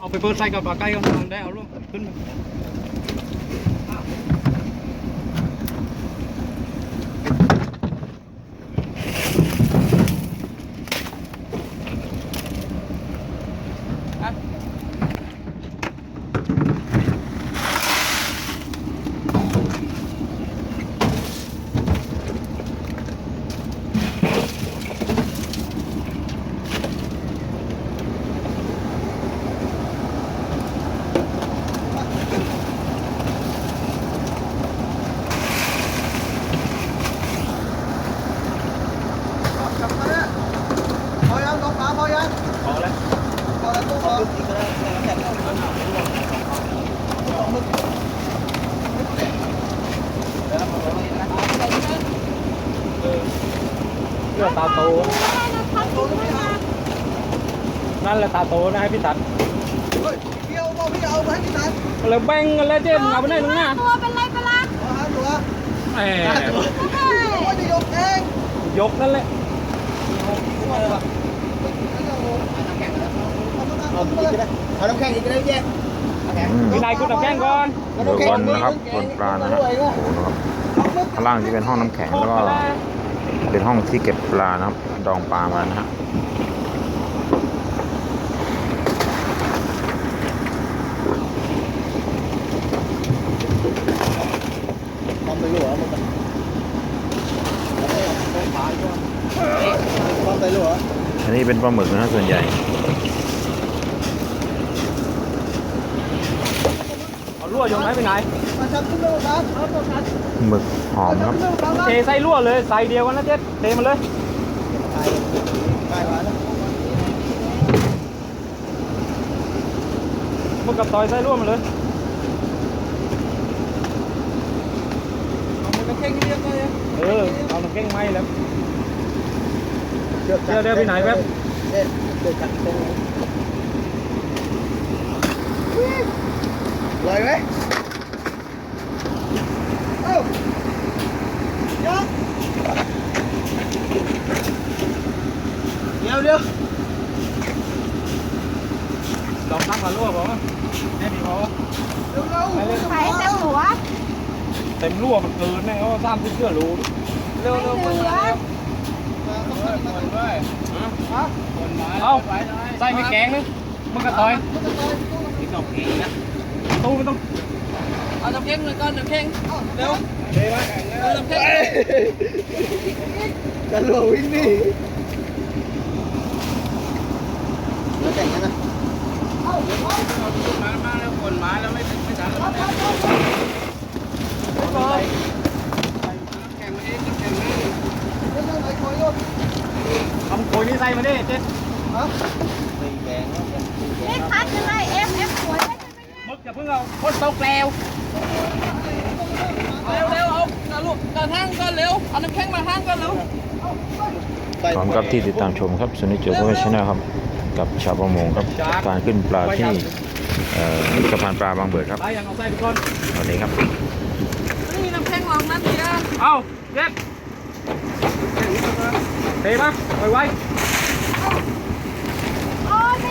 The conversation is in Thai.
Ông phải vớt xay còn bà cây không? Đeo luôn. ขึ้ Hả? เอามึกเลือดตาโตตัวนี้ไม่เอานั่นแหละตาโตนะให้พี่ตัดเฮ้ยเกี่ยวบอกพี่เอาไปให้พี่ตันแล้วแบ่งกันแล้วเจ๊มึงเอาไปไหนลุงนะตัวเป็นไรไปละเอาหาตัวแหมว่าจะยกเองยกนั่นแหละ เอาน้ำแข็งเอาน้ำแข็งอีกก็ได้แยกพี่นายคุณน้ำแข็งก่อนเรือบอลนะครับบนปลานะฮะโอ้โหนะครับข้างล่างจะเป็นห้องน้ำแข็งแล้วก็เป็นห้องที่เก็บปลานะครับ ดองปลามานะฮะทำไปหลัวมึงทำไปหลัวอันนี้เป็นปลาหมึกนะฮะส่วนใหญ่ เอาลวดโยนไหมพี่นายมาจับขึ้นมาครับเอาตัวกันหมึกหอมครับขึ้นมาครับเทใส่ลวเลยใส่เดียวกันนะเจ๊เทมันเลยมาแล้วมันกับต่อยใส่ลวมันเลยเออเอาน้ำแข็งไหมแล้วเดี๋ยวเดี๋ยวพี่ไหนแป๊บเด็ดเด็ดจัดเต็ม เลยไหมเอ้ายังเดี๋ยวเดี๋ยวลองตั้งมาลวดบอกว่าแม่พี่พอเร็วเร็วไปเลยใส่เต็มหัวเต็มลวดมันเกินแน่เขาสร้างที่เชื่อรู้เร็วไม่เร็วเหลือเอาใส่ไม่แกงนึงมันก็ต่อยตู้มัน ต้องเอาน้ำแข็งเลยก่อนน้ำแข็งเร็วเทไหมเอาน้ำแข็งกันรัววิ่งนี่แล้วแต่งกันนะมามาแล้วคนมาแล้วไม่ไม่ทันแล้วน้ำแข็งมาเองน้ำแข็งมาเองเดี๋ยวไหนคอยโยนทำโขยนี่ใส่มาดิเจ๊ฮะนี่คัดยังไงเอฟเอ คนตกแล้วเร็วเร็วเอาเอาลูกกระทั่งก่อนเร็วเอาน้ำแข็งมาทั่งก่อนเร็วพร้อมกับที่ติดตามชมครับสุนิจโจโกชแนลครับกับชาวประมงครับการขึ้นปลาที่เอ่อสะพานปลาบางเบิดครับใส่ยังเอาใส่ไปก่อนวันนี้ครับไม่มีน้ำแข็งรองนั่นเดียวเอาเจ๊เทปะไวไว